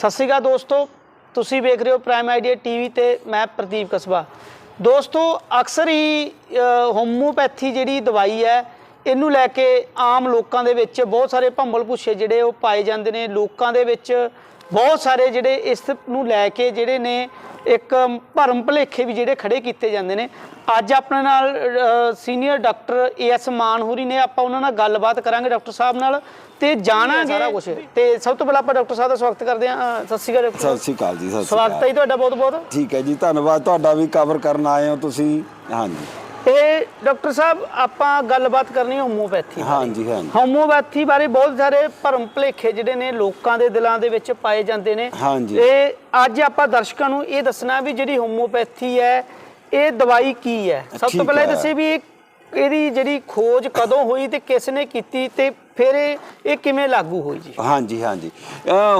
ਸਤਿ ਸ਼੍ਰੀ ਅਕਾਲ ਦੋਸਤੋ, ਤੁਸੀਂ ਵੇਖ ਰਹੇ ਹੋ ਪ੍ਰਾਈਮ ਆਈਡੀਆ ਟੀਵੀ ਤੇ ਮੈਂ ਪ੍ਰਦੀਪ ਕਸਬਾ। ਦੋਸਤੋ, ਅਕਸਰ ਹੀ ਹੋਮੋਪੈਥੀ ਜਿਹੜੀ ਦਵਾਈ ਹੈ, ਇਹਨੂੰ ਲੈ ਕੇ ਆਮ ਲੋਕਾਂ ਦੇ ਵਿੱਚ ਬਹੁਤ ਸਾਰੇ ਭੰਬਲ ਭੁੱਸੇ ਜਿਹੜੇ ਉਹ ਪਾਏ ਜਾਂਦੇ ਨੇ। ਲੋਕਾਂ ਦੇ ਵਿੱਚ ਬਹੁਤ ਸਾਰੇ ਜਿਹੜੇ ਇਸ ਨੂੰ ਲੈ ਕੇ ਜਿਹੜੇ ਨੇ ਇੱਕ ਭਰਮ ਭਲੇਖੇ ਵੀ ਜਿਹੜੇ ਖੜੇ ਕੀਤੇ ਜਾਂਦੇ ਨੇ। ਅੱਜ ਆਪਣੇ ਨਾਲ ਸੀਨੀਅਰ ਡਾਕਟਰ ਏਐਸ ਮਾਨਹੂਰੀ ਨੇ ਆਪਾਂ ਉਹਨਾਂ ਨਾਲ ਗੱਲਬਾਤ ਕਰਾਂਗੇ ਡਾਕਟਰ ਸਾਹਿਬ ਨਾਲ ਤੇ ਜਾਣਾਂਗੇ ਸਾਰਾ ਕੁਝ ਤੇ ਸਭ ਤੋਂ ਪਹਿਲਾਂ ਆਪਾਂ ਡਾਕਟਰ ਸਾਹਿਬ ਦਾ ਸਵਾਗਤ ਕਰਦੇ ਹਾਂ। ਸਤਿ ਸ਼੍ਰੀ ਅਕਾਲ ਡਾਕਟਰ ਸਤਿ ਸ਼੍ਰੀ ਅਕਾਲ ਜੀ ਸਤਿ ਸ਼੍ਰੀ ਸਵਾਗਤ ਹੈ ਅਕਾਲ। ਜੀ ਤੁਹਾਡਾ ਬਹੁਤ ਬਹੁਤ ਠੀਕ ਹੈ ਜੀ ਧੰਨਵਾਦ। ਤੁਹਾਡਾ ਵੀ ਕਵਰ ਕਰਨ ਆਏ ਹੋ ਤੁਸੀਂ। ਹਾਂਜੀ। ਤੇ ਡਾਕਟਰ ਸਾਹਿਬ ਆਪਾਂ ਗੱਲਬਾਤ ਕਰਨੀ ਹੋਮੋਪੈਥੀ ਬਾਰੇ। ਹਾਂਜੀ ਹਾਂਜੀ ਹੋਮੋਪੈਥੀ ਬਾਰੇ ਬਹੁਤ ਸਾਰੇ ਭਰਮ ਭੁਲੇਖੇ ਜਿਹੜੇ ਨੇ ਲੋਕਾਂ ਦੇ ਦਿਲਾਂ ਦੇ ਵਿੱਚ ਪਾਏ ਜਾਂਦੇ ਨੇ ਹਾਂਜੀ। ਤੇ ਅੱਜ ਆਪਾਂ ਦਰਸ਼ਕਾਂ ਨੂੰ ਇਹ ਦੱਸਣਾ ਵੀ ਜਿਹੜੀ ਹੋਮੋਪੈਥੀ ਹੈ ਇਹ ਦਵਾਈ ਕੀ ਹੈ ਸਭ ਤੋਂ ਪਹਿਲਾਂ ਇਹ। ਦੱਸੇ ਵੀ ਇਹ ਇਹਦੀ ਜਿਹੜੀ ਖੋਜ ਕਦੋਂ ਹੋਈ ਤੇ ਕਿਸ ਨੇ ਕੀਤੀ ਤੇ ਫਿਰ ਇਹ ਇਹ ਕਿਵੇਂ ਲਾਗੂ ਹੋਈ ਜੀ? ਹਾਂਜੀ ਹਾਂਜੀ।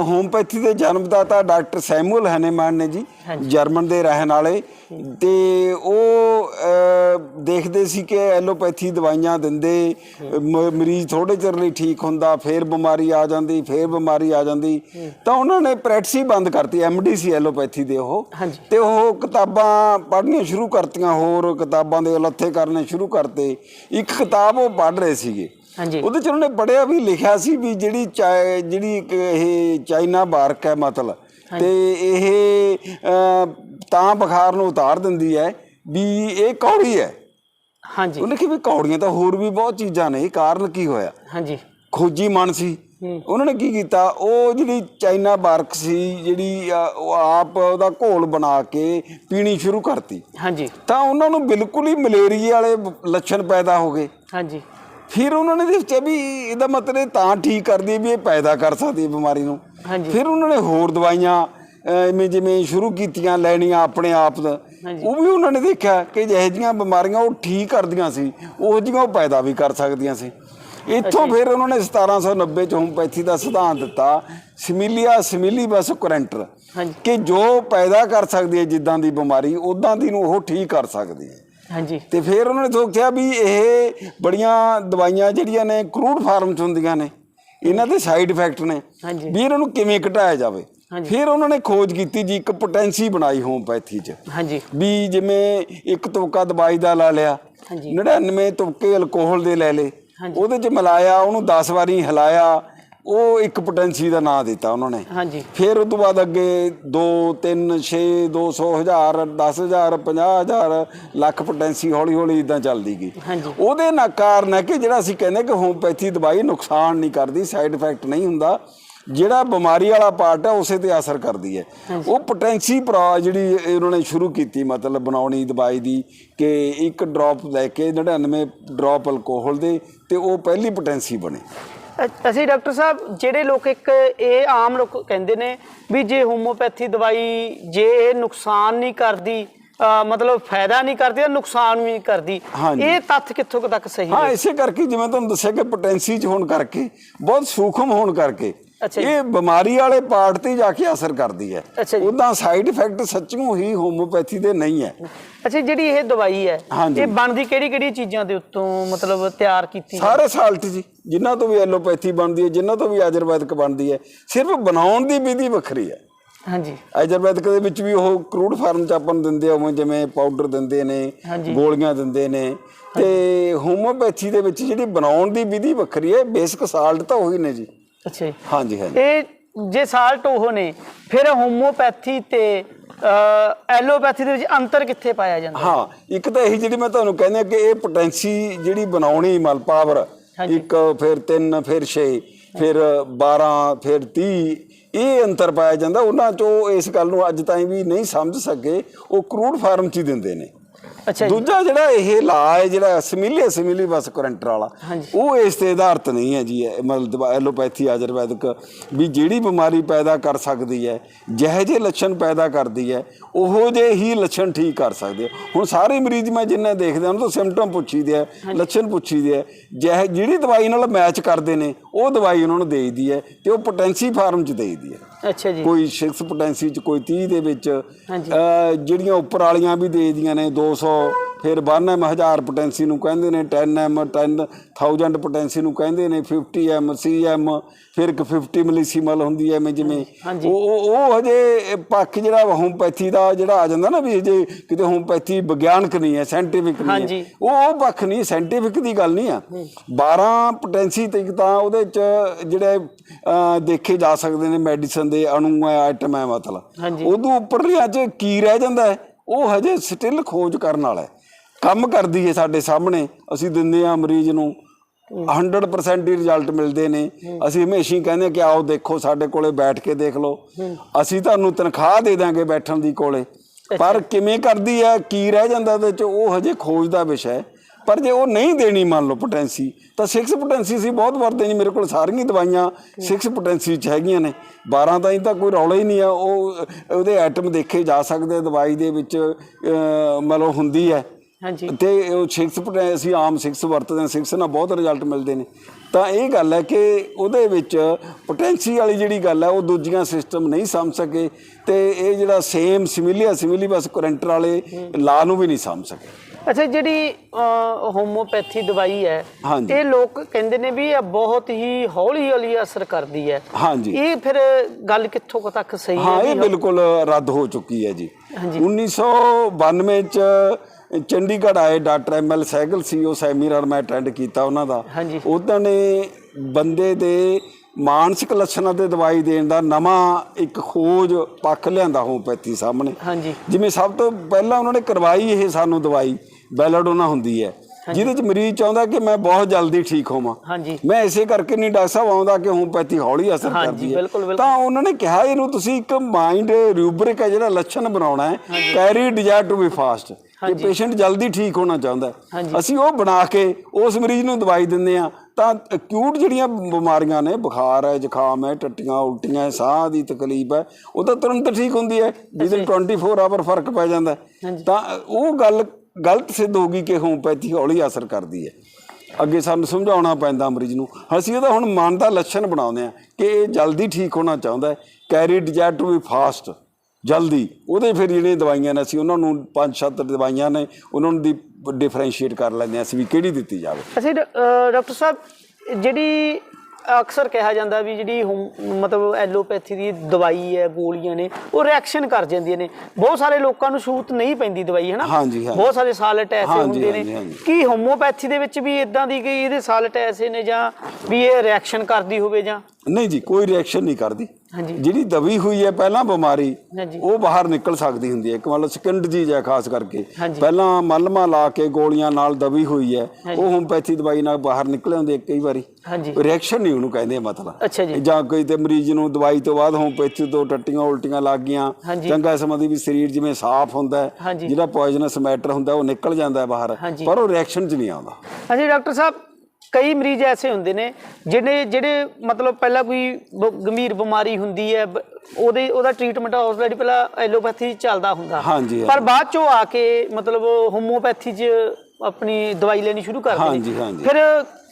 ਹੋਮਪੈਥੀ ਦੇ ਜਨਮਦਾਤਾ ਡਾਕਟਰ ਸੈਮੂਅਲ ਹਨੇਮਾਨ ਨੇ ਜੀ। ਜਰਮਨ ਦੇ ਰਹਿਣ ਵਾਲੇ। ਤੇ ਉਹ ਦੇਖਦੇ ਸੀ ਕਿ ਐਲੋਪੈਥੀ ਦਵਾਈਆਂ ਦਿੰਦੇ ਮਰੀਜ਼ ਥੋੜੇ ਚਿਰ ਲਈ ਠੀਕ ਹੁੰਦਾ ਫੇਰ ਬਿਮਾਰੀ ਆ ਜਾਂਦੀ ਫੇਰ ਬਿਮਾਰੀ ਆ ਜਾਂਦੀ। ਤਾਂ ਉਹਨਾਂ ਨੇ ਪ੍ਰੈਕਟਿਸ ਹੀ ਬੰਦ ਕਰਤੀ ਐਮਡੀ ਸੀ ਐਲੋਪੈਥੀ ਦੇ ਉਹ। ਤੇ ਉਹ ਕਿਤਾਬਾਂ ਪੜ੍ਹਨੀਆਂ ਸ਼ੁਰੂ ਕਰਤੀਆਂ ਹੋਰ ਕਿਤਾਬਾਂ ਦੇ ਲੱਥੇ ਕਰਨੇ ਸ਼ੁਰੂ ਕਰਤੇ। ਇੱਕ ਕਿਤਾਬ ਉਹ ਪੜ੍ਹ ਰਹੇ ਸੀਗੇ। ਉਹਦੇ ਚ ਉਹਨਾਂ ਨੇ ਪੜਿਆ ਵੀ ਲਿਖਿਆ ਸੀ ਵੀ ਜਿਹੜੀ ਜਿਹੜੀ ਇਹ ਚਾਈਨਾ ਬਾਰਕ ਹੈ ਮਤਲਬ ਤੇ ਇਹ ਤਾਂ ਬੁਖਾਰ ਨੂੰ ਉਤਾਰ ਦਿੰਦੀ ਹੈ ਵੀ ਇਹ ਕੌੜੀ ਹੈ। ਹਾਂਜੀ। ਉਹਨੇ ਕਿਹਾ ਵੀ ਕੌੜੀਆਂ ਤਾਂ ਹੋਰ ਵੀ ਬਹੁਤ ਚੀਜ਼ਾਂ ਨੇ ਕਾਰਨ ਕੀ ਹੋਇਆ? ਹਾਂਜੀ। ਖੋਜੀ ਮਨ ਸੀ। ਉਹਨਾਂ ਨੇ ਕੀ ਕੀਤਾ? ਉਹ ਜਿਹੜੀ ਚਾਈਨਾ ਬਾਰਕ ਸੀ ਜਿਹੜੀ ਉਹ ਆਪ ਉਹਦਾ ਘੋਲ ਬਣਾ ਕੇ ਪੀਣੀ ਸ਼ੁਰੂ ਕਰਤੀ। ਹਾਂਜੀ। ਤਾਂ ਉਹਨਾਂ ਨੂੰ ਬਿਲਕੁਲ ਹੀ ਮਲੇਰੀਆ ਵਾਲੇ ਲੱਛਣ ਪੈਦਾ ਹੋ ਗਏ। ਹਾਂਜੀ। ਫਿਰ ਉਹਨਾਂ ਨੇ ਦੇਖਿਆ ਵੀ ਇਹਦਾ ਮਤਲਬ ਇਹ ਤਾਂ ਠੀਕ ਕਰਦੀ ਹੈ ਵੀ ਇਹ ਪੈਦਾ ਕਰ ਸਕਦੀ ਹੈ ਬਿਮਾਰੀ ਨੂੰ। ਫਿਰ ਉਹਨਾਂ ਨੇ ਹੋਰ ਦਵਾਈਆਂ ਐਵੇਂ ਜਿਵੇਂ ਸ਼ੁਰੂ ਕੀਤੀਆਂ ਲੈਣੀਆਂ ਆਪਣੇ ਆਪ ਦਾ। ਉਹ ਵੀ ਉਹਨਾਂ ਨੇ ਦੇਖਿਆ ਕਿ ਜਿਹੋ ਜਿਹੀਆਂ ਬਿਮਾਰੀਆਂ ਉਹ ਠੀਕ ਕਰਦੀਆਂ ਸੀ ਉਹ ਜਿਹੀਆਂ ਉਹ ਪੈਦਾ ਵੀ ਕਰ ਸਕਦੀਆਂ ਸੀ ਇੱਥੋਂ ਫਿਰ ਉਹਨਾਂ ਨੇ 1790 ਚ ਹੋਮਪੈਥੀ ਦਾ ਸਿਧਾਂਤ ਦਿੱਤਾ ਸਿਮੀਲੀਆ ਸਿਮੀਲੀਬਸ ਕੁਰੈਂਟਰ। ਕਿ ਜੋ ਪੈਦਾ ਕਰ ਸਕਦੀ ਹੈ ਜਿੱਦਾਂ ਦੀ ਬਿਮਾਰੀ ਉਦਾਂ ਦੀ ਨੂੰ ਉਹ ਠੀਕ ਕਰ ਸਕਦੀ ਹੈ ਹਾਂਜੀ ਤੇ ਫਿਰ ਉਹਨਾਂ ਨੇ ਸੋਚਿਆ ਵੀ ਇਹ ਬੜੀਆਂ ਦਵਾਈਆਂ ਜਿਹੜੀਆਂ ਨੇ ਕਰੂਡ ਫਾਰਮ 'ਚ ਹੁੰਦੀਆਂ ਨੇ ਇਹਨਾਂ ਦੇ ਸਾਈਡ ਇਫੈਕਟ ਨੇ ਹਾਂਜੀ। ਵੀ ਇਹਨਾਂ ਨੂੰ ਕਿਵੇਂ ਘਟਾਇਆ ਜਾਵੇ। ਫਿਰ ਉਹਨਾਂ ਨੇ ਖੋਜ ਕੀਤੀ ਜੀ ਇੱਕ ਪੋਟੈਂਸੀ ਬਣਾਈ ਹੋਮਪੈਥੀ 'ਚ ਹਾਂਜੀ ਵੀ ਜਿਵੇਂ ਇੱਕ ਤੁਪਕਾ ਦਵਾਈ ਦਾ ਲਾ ਲਿਆ ਹਾਂਜੀ। 99 ਤੁਪਕੇ ਅਲਕੋਹਲ ਦੇ ਲੈ ਲੇ। ਉਹਦੇ 'ਚ ਮਿਲਾਇਆ ਉਹਨੂੰ 10 ਵਾਰੀ ਹਿਲਾਇਆ ਉਹ ਇੱਕ ਪੋਟੈਂਸੀ ਦਾ ਨਾਂ ਦਿੱਤਾ ਉਹਨਾਂ ਨੇ। ਹਾਂਜੀ। ਫਿਰ ਉਸ ਤੋਂ ਬਾਅਦ ਅੱਗੇ 2 3 6 200 ਹਜ਼ਾਰ 10000 50000 ਲੱਖ ਪੋਟੈਂਸੀ ਹੌਲੀ ਹੌਲੀ ਇਦਾਂ ਚੱਲਦੀ ਗਈ। ਹਾਂਜੀ। ਉਹਦੇ ਨਾਲ ਕਾਰਨ ਹੈ ਕਿ ਜਿਹੜਾ ਅਸੀਂ ਕਹਿੰਦੇ ਕਿ ਹੋਮਪੈਥੀ ਦਵਾਈ ਨੁਕਸਾਨ ਨਹੀਂ ਕਰਦੀ ਸਾਈਡ ਇਫੈਕਟ ਨਹੀਂ ਹੁੰਦਾ ਜਿਹੜਾ ਬਿਮਾਰੀ ਵਾਲਾ ਪਾਰਟ ਹੈ ਉਸੇ ਤੇ ਅਸਰ ਕਰਦੀ ਹੈ। ਉਹ ਪੋਟੈਂਸੀ ਪ੍ਰੋ ਜਿਹੜੀ ਉਹਨਾਂ ਨੇ ਸ਼ੁਰੂ ਕੀਤੀ ਮਤਲਬ ਬਣਾਉਣੀ ਦਵਾਈ ਦੀ ਕਿ ਇੱਕ ਡ੍ਰੌਪ ਲੈ ਕੇ 99 ਡ੍ਰੌਪ ਅਲਕੋਹਲ ਦੇ ਤੇ ਉਹ ਪਹਿਲੀ ਪੋਟੈਂਸੀ ਬਣੇ। ਅ- ਅਸੀਂ ਡਾਕਟਰ ਸਾਹਿਬ ਜਿਹੜੇ ਲੋਕ ਇੱਕ ਇਹ ਆਮ ਲੋਕ ਕਹਿੰਦੇ ਨੇ ਵੀ ਜੇ ਹੋਮੋਪੈਥੀ ਦਵਾਈ ਜੇ ਇਹ ਨੁਕਸਾਨ ਨਹੀਂ ਕਰਦੀ ਅ, ਮਤਲਬ ਫਾਇਦਾ ਨਹੀਂ ਕਰਦੀ ਤਾਂ ਨੁਕਸਾਨ ਵੀ ਨਹੀਂ ਕਰਦੀ ਹਾਂਜੀ। ਇਹ ਤੱਥ ਕਿੱਥੋਂ ਕੁ ਤੱਕ ਸਹੀ ਹਾਂ ਹੈ ਇਸੇ ਕਰਕੇ ਜਿਵੇਂ ਤੁਹਾਨੂੰ ਦੱਸਿਆ ਕਿ ਪੋਟੈਂਸੀ ਚ ਹੋਣ ਕਰਕੇ ਬਹੁਤ ਸੂਖਮ ਹੋਣ ਕਰਕੇ। ਇਹ ਬਿਮਾਰੀ ਵਾਲੇ ਪਾਰਟ ਤੇ ਜਾ ਕੇ ਅਸਰ ਕਰਦੀ ਹੈ। ਉਦਾਂ ਸਾਈਡ ਇਫੈਕਟ ਸੱਚੀਓ ਹੀ ਹੋਮੋਪੈਥੀ ਦੇ ਨਹੀਂ ਹੈ। ਅੱਛਾ ਜਿਹੜੀ ਇਹ ਦਵਾਈ ਹੈ। ਇਹ ਬਣਦੀ ਕਿਹੜੀ ਕਿਹੜੀ ਚੀਜ਼ਾਂ ਦੇ ਉੱਤੋਂ ਮਤਲਬ ਤਿਆਰ ਕੀਤੀ ਸਾਰੇ ਸਾਲਟ ਜੀ ਜਿਨ੍ਹਾਂ ਤੋਂ ਵੀ ਐਲੋਪੈਥੀ ਬਣਦੀ ਹੈ ਜਿਨ੍ਹਾਂ ਤੋਂ ਵੀ ਆਯੁਰਵੈਦਿਕ ਬਣਦੀ ਹੈ ਸਿਰਫ ਬਣਾਉਣ ਦੀ ਵਿਧੀ ਵੱਖਰੀ ਹੈ। ਹਾਂਜੀ। ਆਯੁਰਵੈਦਿਕ ਦੇ ਵਿੱਚ ਵੀ ਉਹ ਕਰੂਡ ਫਾਰਮ ਚ ਆਪਾਂ ਨੂੰ ਦਿੰਦੇ ਆ ਉਵੇਂ ਜਿਵੇਂ ਪਾਊਡਰ ਦਿੰਦੇ ਨੇ। ਗੋਲੀਆਂ ਦਿੰਦੇ ਨੇ। ਤੇ ਹੋਮੋਪੈਥੀ ਦੇ ਵਿੱਚ ਜਿਹੜੀ ਬਣਾਉਣ ਦੀ ਵਿਧੀ ਵੱਖਰੀ ਹੈ ਬੇਸਿਕ ਸਾਲਟ ਤਾਂ ਉਹੀ ਨੇ ਜੀ। ਅੱਛਾ ਜੀ। ਹਾਂਜੀ ਹਾਂਜੀ। ਇਹ ਜੇ ਸਾਲਟ ਉਹ ਨੇ ਫਿਰ ਹੋਮੋਪੈਥੀ ਤੇ ਐਲੋਪੈਥੀ ਦੇ ਵਿੱਚ ਅੰਤਰ ਕਿੱਥੇ ਪਾਇਆ ਜਾਂਦਾ? ਹਾਂ ਇੱਕ ਤਾਂ ਇਹੀ ਜਿਹੜੀ ਮੈਂ ਤੁਹਾਨੂੰ ਕਹਿੰਦਾ ਕਿ ਇਹ ਪੋਟੈਂਸੀ ਜਿਹੜੀ ਬਣਾਉਣੀ ਮਲ ਪਾਵਰ। ਇੱਕ ਫਿਰ 3 ਫਿਰ 6 ਫਿਰ 12 ਫਿਰ 30 ਇਹ ਅੰਤਰ ਪਾਇਆ ਜਾਂਦਾ। ਉਹਨਾਂ ਚੋਂ ਇਸ ਗੱਲ ਨੂੰ ਅੱਜ ਤਾਈਂ ਵੀ ਨਹੀਂ ਸਮਝ ਸਕੇ ਉਹ ਕਰੂਡ ਫਾਰਮ ਚ ਹੀ ਦਿੰਦੇ ਨੇ। ਅੱਛਾ ਜੀ। ਦੂਜਾ ਜਿਹੜਾ ਇਹ ਲਾ ਹੈ ਜਿਹੜਾ ਸਿਮਿਲੇ ਸਿਮਿਲੀ ਬਸ ਕਰੰਟਰ ਵਾਲਾ। ਉਹ ਇਸ ਤੇ ਆਧਾਰਿਤ ਨਹੀਂ ਹੈ ਜੀ ਇਹ ਮਤਲਬ ਐਲੋਪੈਥੀ ਆਯੁਰਵੈਦਿਕ ਵੀ ਜਿਹੜੀ ਬਿਮਾਰੀ ਪੈਦਾ ਕਰ ਸਕਦੀ ਹੈ ਜਿਹੇ ਜਿਹੇ ਲੱਛਣ ਪੈਦਾ ਕਰਦੀ ਹੈ ਉਹੋ ਜਿਹੇ ਹੀ ਲੱਛਣ ਠੀਕ ਕਰ ਸਕਦੀ ਹੁਣ ਸਾਰੇ ਮਰੀਜ਼ ਮੈਂ ਜਿੰਨੇ ਦੇਖਦੇ ਉਹਨਾਂ ਤੋਂ ਸਿੰਪਟਮ ਪੁੱਛੀਦੇ ਆ ਲੱਛਣ ਪੁੱਛੀਦੇ ਆ ਜਿਹੇ ਜਿਹੜੀ ਦਵਾਈ ਨਾਲ ਮੈਚ ਕਰਦੇ ਨੇ ਉਹ ਦਵਾਈ ਉਹਨਾਂ ਨੂੰ ਦੇਈਦੀ ਹੈ ਤੇ ਉਹ ਪੋਟੈਂਸੀ ਫਾਰਮ ਚ ਦੇਈਦੀ ਹੈ ਅੱਛਾ ਜੀ ਕੋਈ 6 ਪੋਟੈਂਸੀ ਚ ਕੋਈ 30 ਦੇ ਵਿੱਚ। ਅਹ ਜਿਹੜੀਆਂ ਉੱਪਰ ਵਾਲੀਆਂ ਵੀ ਦੇ ਦੀਆਂ ਨੇ 200 ਫਿਰ 1m 1000 ਪੋਟੈਂਸੀ ਨੂੰ ਕਹਿੰਦੇ ਨੇ 10m 10000 ਪੋਟੈਂਸੀ ਨੂੰ ਕਹਿੰਦੇ ਨੇ 50m cm ਫਿਰ ਇੱਕ 50 ਮਿਲੀਸੀਮਲ ਹੁੰਦੀ ਹੈ ਐਵੇਂ ਜਿਵੇਂ। ਉਹ ਉਹ ਹਜੇ ਪੱਖ ਜਿਹੜਾ ਹੋਮਪੈਥੀ ਦਾ ਜਿਹੜਾ ਆ ਜਾਂਦਾ ਨਾ ਵੀ ਹਜੇ ਕਿਤੇ ਹੋਮਪੈਥੀ ਵਿਗਿਆਨਕ ਨਹੀਂ ਹੈ ਸਾਇੰਟੀਫਿਕ ਨਹੀਂ। ਹੈ। ਉਹ ਉਹ ਪੱਖ ਨਹੀਂ ਸਾਇੰਟੀਫਿਕ ਦੀ ਗੱਲ ਨਹੀਂ ਆ। 12 ਪੋਟੈਂਸੀ ਤੱਕ ਤਾਂ ਉਹਦੇ ਚ ਜਿਹੜੇ ਦੇਖੇ ਜਾ ਸਕਦੇ ਨੇ ਮੈਡੀਸਨ ਦੇ ਅਣੂ ਹੈ ਆਈਟਮ ਹੈ ਮਤਲਬ। ਉਦੋਂ ਉੱਪਰਲੀਆਂ ਚ ਕੀ ਰਹਿ ਜਾਂਦਾ ਹੈ? ਉਹ ਹਜੇ ਸਟਿਲ ਖੋਜ ਕਰਨ ਵਾਲਾ ਹੈ। ਕੰਮ ਕਰਦੀ ਹੈ ਸਾਡੇ ਸਾਹਮਣੇ। ਅਸੀਂ ਦਿੰਦੇ ਆ ਮਰੀਜ਼ ਨੂੰ 100% ਹੀ ਰਿਜ਼ਲਟ ਮਿਲਦੇ ਨੇ। ਅਸੀਂ ਹਮੇਸ਼ਾ ਹੀ ਕਹਿੰਦੇ ਕਿ ਆਓ ਦੇਖੋ, ਸਾਡੇ ਕੋਲੇ ਬੈਠ ਕੇ ਦੇਖ ਲਓ। ਅਸੀਂ ਤੁਹਾਨੂੰ ਤਨਖਾਹ ਦੇ ਦਾਂਗੇ ਬੈਠਣ ਦੀ ਕੋਲੇ। ਪਰ ਕਿਵੇਂ ਕਰਦੀ ਹੈ, ਕੀ ਰਹਿ ਜਾਂਦਾ ਉਹਦੇ ਚ, ਉਹ ਹਜੇ ਖੋਜ ਦਾ ਵਿਸ਼ਾ ਹੈ। ਪਰ ਜੇ ਉਹ ਨਹੀਂ ਦੇਣੀ, ਮੰਨ ਲਓ ਪੋਟੈਂਸੀ ਤਾਂ 6 ਪੋਟੈਂਸੀ ਸੀ ਬਹੁਤ ਵਰਤੇ ਜੀ ਮੇਰੇ ਕੋਲ ਸਾਰੀਆਂ ਦਵਾਈਆਂ 6 ਪੋਟੈਂਸੀ ਚ ਹੈਗੀਆਂ ਨੇ। 12 ਤਾਂ ਹੀ ਤਾਂ ਕੋਈ ਰੌਲਾ ਹੀ ਨਹੀਂ ਆ ਉਹ, ਉਹਦੇ ਐਟਮ ਦੇਖੇ ਜਾ ਸਕਦੇ ਦਵਾਈ ਦੇ ਵਿੱਚ ਮਤਲਬ ਹੁੰਦੀ ਹੈ। ਹਾਂਜੀ। ਤੇ ਉਹ 6 ਪੋਟੈਂਸੀ ਅਸੀਂ ਆਮ 6 ਵਰਤਦੇ ਹਾਂ 6 ਨਾਲ ਬਹੁਤ ਰਿਜ਼ਲਟ ਮਿਲਦੇ ਨੇ। ਤਾਂ ਇਹ ਗੱਲ ਹੈ ਕਿ ਉਹਦੇ ਵਿੱਚ ਪੋਟੈਂਸੀ ਵਾਲੀ ਜਿਹੜੀ ਗੱਲ ਹੈ ਉਹ ਦੂਜੀਆਂ ਸਿਸਟਮ ਨਹੀਂ ਸਮਝ ਸਕੇ ਤੇ ਇਹ ਜਿਹੜਾ ਸੇਮ ਸਿਮਿਲੀਆ ਸਿਮਿਲੀ ਬਸ ਕਰੰਟਰ ਵਾਲੇ ਲਾ ਨੂੰ ਵੀ ਨਹੀਂ ਸਮਝ ਸਕੇ। ਅੱਛਾ ਜਿਹੜੀ ਹੋਮੋਪੈਥੀ ਦਵਾਈ ਹੈ। ਇਹ ਲੋਕ ਕਹਿੰਦੇ ਨੇ ਵੀ ਇਹ ਬਹੁਤ ਹੀ ਹੌਲੀ ਹੌਲੀ ਅਸਰ ਕਰਦੀ ਹੈ। ਹਾਂਜੀ। ਇਹ ਫਿਰ ਗੱਲ ਕਿੱਥੋਂ ਤੱਕ ਸਹੀ ਹਾਂ ਹੈ ਇਹ ਬਿਲਕੁਲ ਰੱਦ ਹੋ ਚੁੱਕੀ ਹੈ ਜੀ। ਹਾਂਜੀ। 1992 ਚ ਚੰਡੀਗੜ੍ਹ ਆਏ ਡਾਕਟਰ ਐਮਐਲ ਸਹਿਗਲ ਸੀ ਉਹ ਸੈਮੀਨਾਰ ਮੈਂ ਅਟੈਂਡ ਕੀਤਾ ਉਹਨਾਂ ਦਾ। ਉਹਨਾਂ ਨੇ ਬੰਦੇ ਦੇ ਮਾਨਸਿਕ ਲੱਛਣਾਂ ਤੇ ਦਵਾਈ ਦੇਣ ਦਾ ਨਵਾਂ ਇੱਕ ਖੋਜ ਪੱਖ ਲਿਆਂਦਾ ਹੋਮਪੈਥੀ ਸਾਹਮਣੇ। ਹਾਂਜੀ। ਜਿਵੇਂ ਸਭ ਤੋਂ ਪਹਿਲਾਂ ਉਹਨਾਂ ਨੇ ਕਰਵਾਈ ਇਹ ਸਾਨੂੰ ਦਵਾਈ ਬੈਲਾਡੋਨਾ ਹੁੰਦੀ ਹੈ। ਜਿਹਦੇ ਚ ਮਰੀਜ਼ ਚਾਹੁੰਦਾ ਕਿ ਮੈਂ ਬਹੁਤ ਜਲਦੀ ਠੀਕ ਹੋਵਾਂ। ਮੈਂ ਇਸੇ ਕਰਕੇ ਨਹੀਂ ਡਾਕਟਰ ਸਾਹਿਬ ਆਉਂਦਾ ਕਿ ਹੋਮਪੈਥੀ ਹੌਲੀ ਅਸਰ ਕਰਦੀ ਹੈ। ਤਾਂ ਉਹਨਾਂ ਨੇ ਕਿਹਾ ਇਹਨੂੰ ਤੁਸੀਂ ਇੱਕ ਮਾਈਂਡ ਰੂਬਰਿਕ ਹੈ ਜਿਹੜਾ ਲੱਛਣ ਬਣਾਉਣਾ ਹੈ। Carry desire to be fast ਕਿ ਪੇਸ਼ੈਂਟ ਜਲਦੀ ਠੀਕ ਹੋਣਾ ਚਾਹੁੰਦਾ। ਅਸੀਂ ਉਹ ਬਣਾ ਕੇ ਉਸ ਮਰੀਜ਼ ਨੂੰ ਦਵਾਈ ਦਿੰਦੇ ਆ ਤਾਂ ਅਕਿਊਟ ਜਿਹੜੀਆਂ ਬਿਮਾਰੀਆਂ ਨੇ ਬੁਖਾਰ ਹੈ ਜ਼ੁਕਾਮ ਹੈ ਟੱਟੀਆਂ ਉਲਟੀਆਂ ਹੈ ਸਾਹ ਦੀ ਤਕਲੀਫ ਹੈ ਉਹ ਤਾਂ ਤੁਰੰਤ ਠੀਕ ਹੁੰਦੀ ਹੈ। ਜਿਹਦੇ 24 ਆਵਰ ਫ਼ਰਕ ਪੈ ਜਾਂਦਾ। ਤਾਂ ਉਹ ਗੱਲ ਗਲਤ ਸਿੱਧ ਹੋ ਗਈ ਕਿ ਹੋਮਪੈਥੀ ਹੌਲੀ ਅਸਰ ਕਰਦੀ ਹੈ। ਅੱਗੇ ਸਾਨੂੰ ਸਮਝਾਉਣਾ ਪੈਂਦਾ ਮਰੀਜ਼ ਨੂੰ। ਅਸੀਂ ਉਹਦਾ ਹੁਣ ਮਨ ਦਾ ਲੱਛਣ ਬਣਾਉਂਦੇ ਆ ਕਿ ਇਹ ਜਲਦੀ ਠੀਕ ਹੋਣਾ ਚਾਹੁੰਦਾ ਹੈ। Carry desire to be fast ਜਲਦੀ। ਉਹਦੇ ਫਿਰ ਜਿਹੜੀਆਂ ਦਵਾਈਆਂ ਨੇ ਅਸੀਂ ਉਹਨਾਂ ਨੂੰ ਪੰਜ ਸੱਤ ਦਵਾਈਆਂ ਨੇ ਉਹਨਾਂ ਨੂੰ ਦੀ ਡਿਫਰੈਂਸ਼ੀਏਟ ਕਰ ਲੈਂਦੇ ਹਾਂ ਅਸੀਂ ਵੀ ਕਿਹੜੀ ਦਿੱਤੀ ਜਾਵੇ। ਅਸੀਂ ਡਾਕਟਰ ਸਾਹਿਬ ਜਿਹੜੀ ਅਕਸਰ ਕਿਹਾ ਜਾਂਦਾ ਵੀ ਜਿਹੜੀ ਮਤਲਬ ਐਲੋਪੈਥੀ ਦੀ ਦਵਾਈ ਹੈ ਗੋਲੀਆਂ ਨੇ ਉਹ ਰਿਐਕਸ਼ਨ ਕਰ ਜਾਂਦੀਆਂ ਨੇ। ਬਹੁਤ ਸਾਰੇ ਲੋਕਾਂ ਨੂੰ ਛੂਤ ਨਹੀਂ ਪੈਂਦੀ ਦਵਾਈ ਹੈ ਨਾ। ਬਹੁਤ ਸਾਰੇ ਸਾਲਟ ਐਸੇ ਹੁੰਦੇ ਨੇ। ਕੀ ਹੋਮੋਪੈਥੀ ਦੇ ਵਿੱਚ ਵੀ ਇਦਾਂ ਦੀ ਕਿ ਇਹਦੇ ਸਾਲਟ ਐਸੇ ਨੇ ਜਾਂ ਵੀ ਇਹ ਰਿਐਕਸ਼ਨ ਕਰਦੀ ਹੋਵੇ ਜਾਂ? ਨਹੀਂ ਜੀ ਕੋਈ ਰਿਐਕਸ਼ਨ ਨਹੀਂ ਕਰਦੀ। ਹਾਂਜੀ। ਜਿਹੜੀ ਦਬੀ ਹੋਈ ਹੈ ਪਹਿਲਾਂ ਬਿਮਾਰੀ ਹਾਂਜੀ। ਉਹ ਬਾਹਰ ਨਿਕਲ ਸਕਦੀ ਹੁੰਦੀ ਹੈ। ਇੱਕ ਮਤਲਬ ਸਕਿਨ ਡਿਜ਼ੀਜ਼ ਹੈ ਖਾਸ ਕਰਕੇ। ਹਾਂਜੀ। ਪਹਿਲਾਂ ਮਲਮਾ ਲਾ ਕੇ ਗੋਲੀਆਂ ਨਾਲ ਦਬੀ ਹੋਈ ਹੈ। ਉਹ ਹੋਮਪੈਥੀ ਦਵਾਈ ਨਾਲ ਬਾਹਰ ਨਿਕਲ ਆਉਂਦੀ ਹੈ ਕਈ ਵਾਰੀ। ਹਾਂਜੀ। ਰਿਐਕਸ਼ਨ ਨਹੀਂ ਉਹਨੂੰ ਕਹਿੰਦੇ ਮਤਲਬ। ਅੱਛਾ ਜੀ। ਜਾਂ ਕੋਈ ਤੇ ਮਰੀਜ਼ ਨੂੰ ਦਵਾਈ ਤੋਂ ਬਾਅਦ ਹੋਮਪੈਥੀ ਤੋਂ ਟੱਟੀਆਂ ਉਲਟੀਆਂ ਲੱਗ ਗਈਆਂ। ਹਾਂਜੀ। ਚੰਗਾ ਸਮਾਂ ਵੀ ਸਰੀਰ ਜਿਵੇਂ ਸਾਫ਼ ਹੁੰਦਾ ਹੈ। ਹਾਂਜੀ। ਜਿਹੜਾ ਪੋਇਜ਼ਨਸ ਮੈਟਰ ਹੁੰਦਾ ਉਹ ਨਿਕਲ ਜਾਂਦਾ ਹੈ ਬਾਹਰ। ਹਾਂਜੀ। ਪਰ ਉਹ ਰਿਐਕਸ਼ਨ 'ਚ ਨਹੀਂ ਆਉਂਦਾ। ਹਾਂਜੀ ਡਾਕਟਰ ਸਾਹਿਬ ਕਈ ਮਰੀਜ਼ ਐਸੇ ਹੁੰਦੇ ਨੇ ਜਿਹੜੇ ਜਿਹੜੇ ਮਤਲਬ ਪਹਿਲਾਂ ਕੋਈ ਬ- ਗੰਭੀਰ ਬਿਮਾਰੀ ਹੁੰਦੀ ਹੈ ਬ- ਉਹਦੇ ਉਹਦਾ ਟ੍ਰੀਟਮੈਂਟ ਆਲਰੇਡੀ ਪਹਿਲਾਂ ਐਲੋਪੈਥੀ ਚੱਲਦਾ ਹੁੰਦਾ। ਹਾਂਜੀ, ਪਰ ਬਾਅਦ ਚੋਂ ਆ ਕੇ ਮਤਲਬ ਹੋਮੋਪੈਥੀ 'ਚ ਆਪਣੀ ਦਵਾਈ ਲੈਣੀ ਸ਼ੁਰੂ ਕਰਦੇ ਹਾਂਜੀ, ਹਾਂਜੀ। ਫਿਰ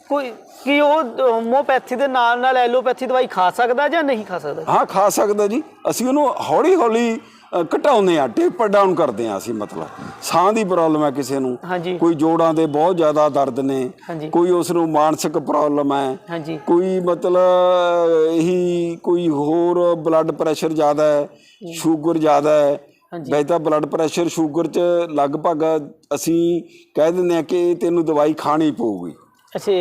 ਕੋਈ ਕੀ ਉਹ ਹੋਮੋਪੈਥੀ ਦੇ ਨਾਲ ਨਾਲ ਐਲੋਪੈਥੀ ਦਵਾਈ ਖਾ ਸਕਦਾ ਜਾਂ ਨਹੀਂ ਖਾ ਸਕਦਾ? ਹਾਂ ਖਾ ਸਕਦਾ ਜੀ। ਅਸੀਂ ਉਹਨੂੰ ਹੌਲੀ ਹੌਲੀ ਘਟਾਉਂਦੇ ਆ ਟੇਪਰ ਡਾਊਨ ਕਰਦੇ ਆ ਅਸੀਂ ਮਤਲਬ। ਸਾਹ ਦੀ ਪ੍ਰੋਬਲਮ ਹੈ ਕਿਸੇ ਨੂੰ। ਹਾਂਜੀ। ਕੋਈ ਜੋੜਾਂ ਦੇ ਬਹੁਤ ਜ਼ਿਆਦਾ ਦਰਦ ਨੇ। ਹਾਂਜੀ। ਕੋਈ ਉਸ ਨੂੰ ਮਾਨਸਿਕ ਪ੍ਰੋਬਲਮ ਹੈ। ਹਾਂਜੀ। ਕੋਈ ਮਤਲਬ ਇਹੀ ਕੋਈ ਹੋਰ ਬਲੱਡ ਪ੍ਰੈਸ਼ਰ ਜ਼ਿਆਦਾ ਹੈ ਸ਼ੂਗਰ ਜ਼ਿਆਦਾ ਹੈ। ਹਾਂਜੀ। ਵੈਸੇ ਤਾਂ ਬਲੱਡ ਪ੍ਰੈਸ਼ਰ ਸ਼ੂਗਰ ਚ ਲਗਭਗ ਅਸੀਂ ਕਹਿ ਦਿੰਦੇ ਆ ਕਿ ਤੈਨੂੰ ਦਵਾਈ ਖਾਣੀ ਪਊਗੀ। ਅੱਛਾ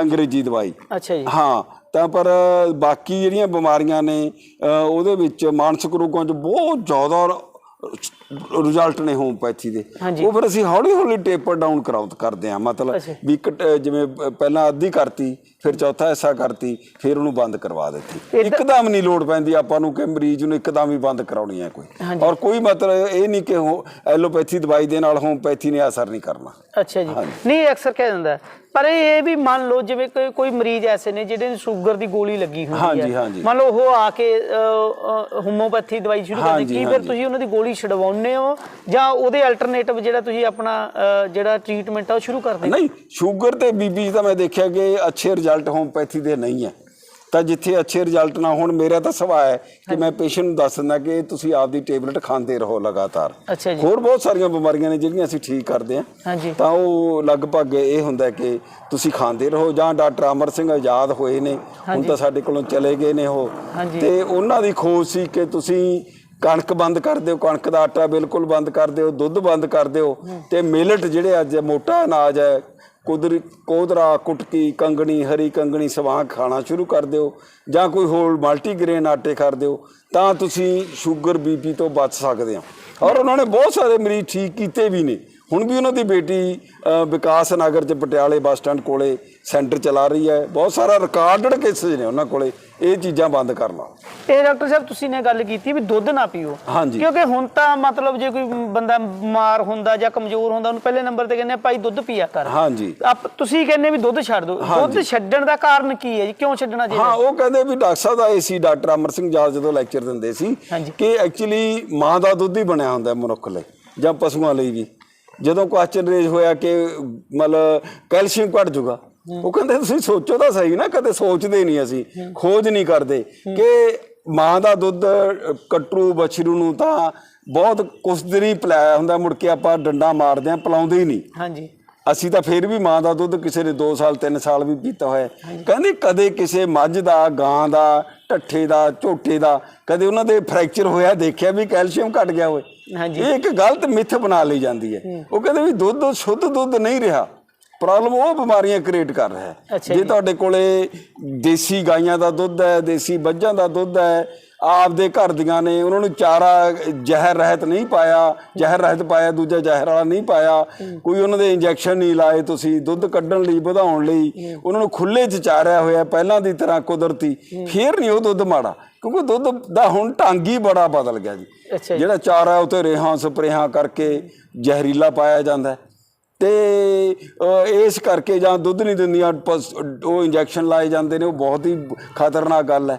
ਅੰਗਰੇਜ਼ੀ ਦਵਾਈ। ਅੱਛਾ ਜੀ। ਹਾਂ ਤਾਂ ਪਰ ਬਾਕੀ ਜਿਹੜੀਆਂ ਬਿਮਾਰੀਆਂ ਨੇ ਅ, ਉਹਦੇ ਵਿੱਚ ਮਾਨਸਿਕ ਰੋਗਾਂ 'ਚ ਬਹੁਤ ਜ਼ਿਆਦਾ ਰਿਜ਼ਲਟ ਨੇ ਹੋਮਪੈਥੀ ਦੇ। ਹਾਂਜੀ। ਉਹ ਫਿਰ ਅਸੀਂ ਹੌਲੀ ਹੌਲੀ ਟੇਪਰ ਡਾਊਨ ਕਰਾਉਂਤ ਕਰਦੇ ਆ ਮਤਲਬ ਅੱਛਾ। ਵੀ ਜਿਵੇਂ ਪ- ਪਹਿਲਾਂ ਅੱਧੀ ਕਰਤੀ ਫਿਰ ਚੌਥਾ ਹਿੱਸਾ ਕਰਤੀ ਫਿਰ ਉਹਨੂੰ ਬੰਦ ਕਰਵਾ ਦਿੱਤੀ। ਇੱਕਦਮ ਨਹੀਂ ਲੋੜ ਪੈਂਦੀ ਆਪਾਂ ਨੂੰ ਕਿ ਮਰੀਜ਼ ਨੂੰ ਇੱਕਦਮ ਹੀ ਬੰਦ ਕਰਾਉਣੀ ਹੈ ਕੋਈ। ਹਾਂਜੀ। ਔਰ ਕੋਈ ਮਤਲਬ ਇਹ ਨਹੀਂ ਕਿ ਐਲੋਪੈਥੀ ਦਵਾਈ ਦੇ ਨਾਲ ਹੋਮਪੈਥੀ ਨੇ ਅਸਰ ਨਹੀਂ ਕਰਨਾ। ਅੱਛਾ ਜੀ। ਨਹੀਂ ਅਕਸਰ ਕਹਿ ਦਿੰਦਾ। ਪਰ ਇਹ ਵੀ ਮੰਨ ਲਓ ਜਿਵੇਂ ਕੋਈ ਕੋਈ ਮਰੀਜ਼ ਐਸੇ ਨੇ ਜਿਹੜੇ ਨੂੰ ਸ਼ੂਗਰ ਦੀ ਗੋਲੀ ਲੱਗੀ ਹੁੰਦੀ ਹੈ। ਮੰਨ ਲਓ ਉਹ ਆ ਕੇ ਹੋਮੋਪੈਥੀ ਦਵਾਈ ਸ਼ੁਰੂ ਕਰਦੇ ਕੀ ਫਿਰ। ਤੁਸੀਂ ਉਹਨਾਂ ਦੀ ਗੋਲੀ ਛਡਵਾਉਂਦੇ ਹੋ ਜਾਂ ਉਹਦੇ ਅਲਟਰਨੇਟਿਵ ਜਿਹੜਾ ਤੁਸੀਂ ਆਪਣਾ ਜਿਹੜਾ ਟ੍ਰੀਟਮੈਂਟ ਆ ਉਹ ਸ਼ੁਰੂ ਕਰਦੇ ਨਹੀਂ ਸ਼ੂਗਰ ਤੇ ਬੀਪੀ ਦਾ ਮੈਂ ਦੇਖਿਆ ਕਿ ਅੱਛੇ ਰਿਜ਼ਲਟ ਹੋਮਪੈਥੀ ਦੇ ਨਹੀਂ ਹੈ ਤਾਂ ਜਿੱਥੇ ਅੱਛੇ ਰਿਜ਼ਲਟ ਨਾ ਹੋਣ ਮੇਰਾ ਤਾਂ ਸੁਭਾਅ ਹੈ ਕਿ ਮੈਂ ਪੇਸ਼ੈਂਟ ਨੂੰ ਦੱਸ ਦਿੰਦਾ ਕਿ ਤੁਸੀਂ ਆਪਦੀ ਟੇਬਲੇਟ ਖਾਂਦੇ ਰਹੋ ਲਗਾਤਾਰ। ਅੱਛਾ ਜੀ। ਹੋਰ ਬਹੁਤ ਸਾਰੀਆਂ ਬਿਮਾਰੀਆਂ ਨੇ ਜਿਹੜੀਆਂ ਅਸੀਂ ਠੀਕ ਕਰਦੇ ਹਾਂ। ਹਾਂਜੀ। ਤਾਂ ਉਹ ਲਗਭਗ ਇਹ ਹੁੰਦਾ ਕਿ ਤੁਸੀਂ ਖਾਂਦੇ ਰਹੋ ਜਾਂ ਡਾਕਟਰ ਅਮਰ ਸਿੰਘ ਆਜ਼ਾਦ ਹੋਏ ਨੇ ਹੁਣ ਤਾਂ ਸਾਡੇ ਕੋਲੋਂ ਚਲੇ ਗਏ ਨੇ ਉਹ। ਤੇ ਉਹਨਾਂ ਦੀ ਖੋਜ ਸੀ ਕਿ ਤੁਸੀਂ ਕਣਕ ਬੰਦ ਕਰ ਦਿਓ ਕਣਕ ਦਾ ਆਟਾ ਬਿਲਕੁਲ ਬੰਦ ਕਰ ਦਿਓ ਦੁੱਧ ਬੰਦ ਕਰ ਦਿਓ ਤੇ ਮਿਲਟ ਜਿਹੜੇ ਅੱਜ ਮੋਟਾ ਅਨਾਜ ਹੈ ਕੁਦਰ ਕੋਦਰਾ, ਕੁਟਕੀ, ਕੰਗਣੀ, ਹਰੀ ਕੰਗਣੀ ਸਵਾਂਗ ਖਾਣਾ ਸ਼ੁਰੂ ਕਰ ਦਿਓ ਜਾਂ ਕੋਈ ਹੋਰ ਮਲਟੀਗ੍ਰੇਨ ਆਟੇ ਕਰ ਦਿਓ, ਤਾਂ ਤੁਸੀਂ ਸ਼ੂਗਰ ਬੀਪੀ ਤੋਂ ਬਚ ਸਕਦੇ ਹੋ। ਔਰ ਉਹਨਾਂ ਨੇ ਬਹੁਤ ਸਾਰੇ ਮਰੀਜ਼ ਠੀਕ ਕੀਤੇ ਵੀ ਨੇ। ਹੁਣ ਵੀ ਉਹਨਾਂ ਦੀ ਬੇਟੀ ਵਿਕਾਸ ਨਗਰ ਚ ਪਟਿਆਲੇ ਬੱਸ ਸਟੈਂਡ ਕੋਲੇ ਸੈਂਟਰ ਚਲਾ ਰਹੀ ਹੈ। ਬਹੁਤ ਸਾਰਾ ਰਿਕਾਰਡਡ ਕੇਸਿਸ ਨੇ ਉਹਨਾਂ ਕੋਲੇ। ਇਹ ਚੀਜ਼ਾਂ ਬੰਦ ਕਰ ਲਾ ਇਹ ਡਾਕਟਰ ਸਾਹਿਬ ਤੁਸੀਂ ਨੇ ਗੱਲ ਕੀਤੀ ਵੀ ਦੁੱਧ ਨਾ ਪੀਓ। ਹਾਂਜੀ। ਕਿਉਂਕਿ ਹੁਣ ਤਾਂ ਮਤਲਬ ਜੇ ਕੋਈ ਬੰਦਾ ਬਿਮਾਰ ਹੁੰਦਾ ਜਾਂ ਕਮਜ਼ੋਰ ਹੁੰਦਾ ਉਹਨੂੰ ਪਹਿਲੇ ਨੰਬਰ ਤੇ ਕਹਿੰਦੇ ਆ ਭਾਈ ਦੁੱਧ ਪੀਆ ਕਰ। ਹਾਂਜੀ। ਆਪ ਤੁਸੀਂ ਕਹਿੰਦੇ ਵੀ ਦੁੱਧ ਛੱਡ ਦਿਓ। ਦੁੱਧ ਛੱਡਣ ਦਾ ਕਾਰਨ ਕੀ ਹੈ ਜੀ? ਕਿਉਂ ਛੱਡਣਾ ਚਾਹੀਦਾ? ਹਾਂ ਉਹ ਕਹਿੰਦੇ ਵੀ ਡਾਕਟਰ ਸਾਹਿਬ ਦਾ ਏਸੀ ਡਾਕਟਰ ਅਮਰ ਸਿੰਘ ਜਾਲ ਜਦੋਂ ਲੈਕਚਰ ਦਿੰਦੇ ਸੀ ਹਾਂਜੀ। ਕਿ ਐਕਚੁਅਲੀ ਮਾਂ ਦਾ ਦੁੱਧ ਹੀ ਬਣਿਆ ਹੁੰਦਾ ਮਨੁੱਖ ਲਈ ਜਾਂ ਪਸ਼ੂਆਂ ਲਈ ਵੀ। ਜਦੋਂ ਕੁਐਸਚਨ ਰੇਜ ਹੋਇਆ ਕਿ ਮਤਲਬ ਕੈਲਸ਼ੀਅਮ ਘਟ ਜਾਊਗਾ ਉਹ ਕਹਿੰਦੇ ਤੁਸੀਂ ਸੋਚੋ ਤਾਂ ਸਹੀ ਨਾ ਕਦੇ ਸੋਚਦੇ ਨਹੀਂ ਅਸੀਂ ਖੋਜ ਨਹੀਂ ਕਰਦੇ ਕਿ ਮਾਂ ਦਾ ਦੁੱਧ ਕੱਟਰੂ ਬਛਰੂ ਨੂੰ ਤਾਂ ਬਹੁਤ ਹੀ ਪਿਲਾਇਆ ਹੁੰਦਾ ਮੁੜ ਕੇ ਆਪਾਂ ਡੰਡਾ ਮਾਰਦੇ ਆ ਪਿਲਾਉਂਦੇ ਹੀ ਨਹੀਂ। ਹਾਂਜੀ। ਅਸੀਂ ਤਾਂ ਫਿਰ ਵੀ ਮਾਂ ਦਾ ਦੁੱਧ ਕਿਸੇ ਨੇ 2 ਸਾਲ 3 ਸਾਲ ਵੀ ਪੀਤਾ ਹੋਇਆ। ਕਹਿੰਦੇ ਕਦੇ ਕਿਸੇ ਮੱਝ ਦਾ ਗਾਂ ਦਾ ਢੱਠੇ ਦਾ ਝੋਟੇ ਦਾ ਕਦੇ ਉਹਨਾਂ ਦੇ ਫ੍ਰੈਕਚਰ ਹੋਇਆ ਦੇਖਿਆ ਵੀ ਕੈਲਸ਼ੀਅਮ ਘਟ ਗਿਆ ਹੋਵੇ। ਹਾਂਜੀ। ਇਹ ਇੱਕ ਗਲਤ ਮਿੱਥ ਬਣਾ ਲਈ ਜਾਂਦੀ ਹੈ। ਉਹ ਕਹਿੰਦੇ ਵੀ ਦੁੱਧ ਸ਼ੁੱਧ ਦੁੱਧ ਨਹੀਂ ਰਿਹਾ। ਪ੍ਰੋਬਲਮ ਉਹ ਬਿਮਾਰੀਆਂ ਕ੍ਰੀਏਟ ਕਰ ਰਿਹਾ ਹੈ। ਜੇ ਤੁਹਾਡੇ ਕੋਲੇ ਦੇਸੀ ਗਾਈਆਂ ਦਾ ਦੁੱਧ ਹੈ ਦੇਸੀ ਮੱਝਾਂ ਦਾ ਦੁੱਧ ਹੈ ਆਪਦੇ ਘਰ ਦੀਆਂ ਨੇ ਉਹਨਾਂ ਨੂੰ ਚਾਰਾ ਜ਼ਹਿਰ ਰਹਿਤ ਨਹੀਂ ਪਾਇਆ ਜ਼ਹਿਰ ਰਹਿਤ ਪਾਇਆ ਦੂਜਾ ਜ਼ਹਿਰ ਵਾਲਾ ਨਹੀਂ ਪਾਇਆ ਕੋਈ ਉਹਨਾਂ ਦੇ ਇੰਜੈਕਸ਼ਨ ਨਹੀਂ ਲਾਏ ਤੁਸੀਂ ਦੁੱਧ ਕੱਢਣ ਲਈ ਵਧਾਉਣ ਲਈ ਉਹਨਾਂ ਨੂੰ ਖੁੱਲੇ 'ਚ ਚਾਰਿਆ ਹੋਇਆ ਪਹਿਲਾਂ ਦੀ ਤਰ੍ਹਾਂ ਕੁਦਰਤੀ ਫੇਰ ਨਹੀਂ ਉਹ ਦੁੱਧ ਮਾੜਾ ਕਿਉਂਕਿ ਦੁੱਧ ਦਾ ਹੁਣ ਢੰਗ ਹੀ ਬੜਾ ਬਦਲ ਗਿਆ ਜੀ। ਜਿਹੜਾ ਚਾਰਾ ਉਤੇ ਰੇਹਾਂ ਸਪਰੇਹਾਂ ਕਰਕੇ ਜ਼ਹਿਰੀਲਾ ਪਾਇਆ ਜਾਂਦਾ ਹੈ। ਤੇ ਇਸ ਕਰਕੇ ਜਾਂ ਦੁੱਧ ਨਹੀਂ ਦਿੰਦੀਆਂ ਉਹ ਇੰਜੈਕਸ਼ਨ ਲਾਏ ਜਾਂਦੇ ਨੇ ਉਹ ਬਹੁਤ ਹੀ ਖਤਰਨਾਕ ਗੱਲ ਹੈ।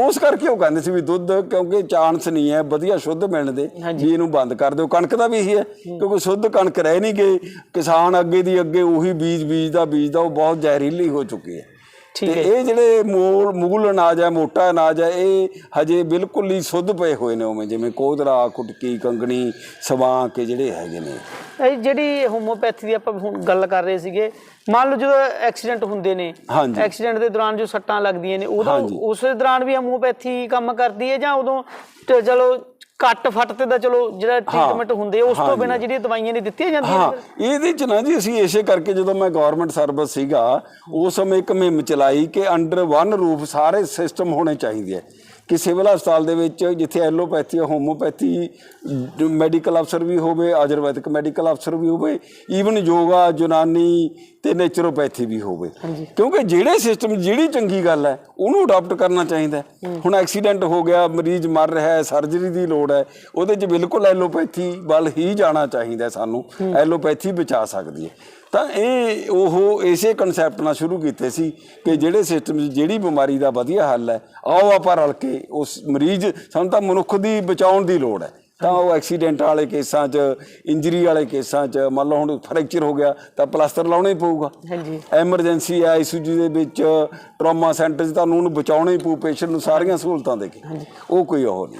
ਉਸ ਕਰਕੇ ਉਹ ਕਹਿੰਦੇ ਸੀ ਵੀ ਦੁੱਧ ਕਿਉਂਕਿ ਚਾਂਸ ਨਹੀਂ ਹੈ ਵਧੀਆ ਸ਼ੁੱਧ ਮਿਲਣ ਦੇ ਵੀ ਇਹਨੂੰ ਬੰਦ ਕਰ ਦਿਓ। ਕਣਕ ਦਾ ਵੀ ਇਹੀ ਹੈ ਕਿਉਂਕਿ ਸ਼ੁੱਧ ਕਣਕ ਰਹਿ ਨਹੀਂ ਗਈ ਕਿਸਾਨ ਅੱਗੇ ਦੀ ਅੱਗੇ ਉਹੀ ਬੀਜ ਬੀਜਦਾ ਬੀਜਦਾ ਉਹ ਬਹੁਤ ਜ਼ਹਿਰੀਲੀ ਹੋ ਚੁੱਕੀ ਹੈ। ਤੇ ਇਹ ਜਿਹੜੇ ਮੂਲ ਮੂਲ ਅਨਾਜ ਹੈ ਮੋਟਾ ਅਨਾਜ ਹੈ ਇਹ ਹਜੇ ਬਿਲਕੁਲ ਹੀ ਸ਼ੁੱਧ ਪਏ ਹੋਏ ਨੇ ਉਵੇਂ ਜਿਵੇਂ ਕੋਦਰਾ ਕੁਟਕੀ ਕੰਗਣੀ ਸਵਾਂ ਕੇ ਜਿਹੜੇ ਹੈਗੇ ਨੇ। ਇਹ ਜਿਹੜੀ ਹੋਮੋਪੈਥੀ ਦੀ ਆਪਾਂ ਹੁਣ ਗੱਲ ਕਰ ਰਹੇ ਸੀਗੇ ਮੰਨ ਲਓ ਜਦੋਂ ਐਕਸੀਡੈਂਟ ਹੁੰਦੇ ਨੇ। ਐਕਸੀਡੈਂਟ ਦੇ ਦੌਰਾਨ ਜੋ ਸੱਟਾਂ ਲੱਗਦੀਆਂ ਨੇ ਉਦੋਂ ਉਸ ਦੌਰਾਨ ਵੀ ਹੋਮੋਪੈਥੀ ਕੰਮ ਕਰਦੀ ਹੈ ਜਾਂ ਉਦੋਂ ਚਲੋ ਕੱਟ ਫੱਟ ਤੇ ਦਾ ਚਲੋ ਜਿਹੜਾ ਟ੍ਰੀਟਮੈਂਟ ਹੁੰਦੇ ਉਸ ਤੋਂ ਬਿਨਾਂ ਜਿਹੜੀਆਂ ਦਵਾਈਆਂ ਨੇ ਦਿੱਤੀਆਂ ਜਾਂਦੀਆਂ ਹਾਂ ਇਹਦੇ ਚ ਨਾ ਜੀ ਅਸੀਂ ਇਸੇ ਕਰਕੇ ਜਦੋਂ ਮੈਂ ਗਵਰਨਮੈਂਟ ਸਰਵਿਸ ਸੀਗਾ ਉਸ ਸਮੇਂ ਇੱਕ ਮੁਹਿੰਮ ਚਲਾਈ ਕਿ ਅੰਡਰ ਵਨ ਰੂਫ ਸਾਰੇ ਸਿਸਟਮ ਹੋਣੇ ਚਾਹੀਦੇ ਆ। ਕਿ ਸਿਵਲ ਹਸਪਤਾਲ ਦੇ ਵਿੱਚ ਜਿੱਥੇ ਐਲੋਪੈਥੀ ਹੋਮੋਪੈਥੀ ਮੈਡੀਕਲ ਅਫਸਰ ਵੀ ਹੋਵੇ ਆਯੁਰਵੈਦਿਕ ਮੈਡੀਕਲ ਅਫਸਰ ਵੀ ਹੋਵੇ ਈਵਨ ਯੋਗਾ ਯੂਨਾਨੀ ਤੇ ਨੇਚਰੋਪੈਥੀ ਵੀ ਹੋਵੇ। ਕਿਉਂਕਿ ਜਿਹੜੇ ਸਿਸਟਮ ਜਿਹੜੀ ਚੰਗੀ ਗੱਲ ਹੈ ਉਹਨੂੰ ਅਡਾਪਟ ਕਰਨਾ ਚਾਹੀਦਾ। ਹੁਣ ਐਕਸੀਡੈਂਟ ਹੋ ਗਿਆ ਮਰੀਜ਼ ਮਰ ਰਿਹਾ ਹੈ ਸਰਜਰੀ ਦੀ ਲੋੜ ਹੈ ਉਹਦੇ 'ਚ ਬਿਲਕੁਲ ਐਲੋਪੈਥੀ ਵੱਲ ਹੀ ਜਾਣਾ ਚਾਹੀਦਾ ਸਾਨੂੰ। ਐਲੋਪੈਥੀ ਬਚਾ ਸਕਦੀ ਹੈ। ਤਾਂ ਇਹ ਉਹ ਇਸੇ ਕਨਸੈਪਟ ਨਾਲ ਸ਼ੁਰੂ ਕੀਤੇ ਸੀ ਕਿ ਜਿਹੜੇ ਸਿਸਟਮ ਜਿਹੜੀ ਬਿਮਾਰੀ ਦਾ ਵਧੀਆ ਹੱਲ ਹੈ ਆਓ ਆਪਾਂ ਰਲ ਕੇ ਉਸ ਮਰੀਜ਼ ਸਾਨੂੰ ਤਾਂ ਮਨੁੱਖ ਦੀ ਬਚਾਉਣ ਦੀ ਲੋੜ ਹੈ। ਤਾਂ ਉਹ ਐਕਸੀਡੈਂਟ ਵਾਲੇ ਕੇਸਾਂ 'ਚ ਇੰਜਰੀ ਵਾਲੇ ਕੇਸਾਂ 'ਚ ਮੰਨ ਲਓ ਹੁਣ ਫ੍ਰੈਕਚਰ ਹੋ ਗਿਆ ਤਾਂ ਪਲਾਸਟਰ ਲਾਉਣਾ ਹੀ ਪਊਗਾ। ਹਾਂਜੀ। ਐਮਰਜੈਂਸੀ ਹੈ ਆਈਸੀਯੂ ਦੇ ਵਿੱਚ ਟਰਾਮਾ ਸੈਂਟਰ 'ਚ ਤੁਹਾਨੂੰ ਉਹਨੂੰ ਬਚਾਉਣਾ ਹੀ ਪਊ ਪੇਸ਼ੈਂਟ ਨੂੰ ਸਾਰੀਆਂ ਸਹੂਲਤਾਂ ਦੇ ਕੇ। ਉਹ ਕੋਈ ਉਹ ਨਹੀਂ।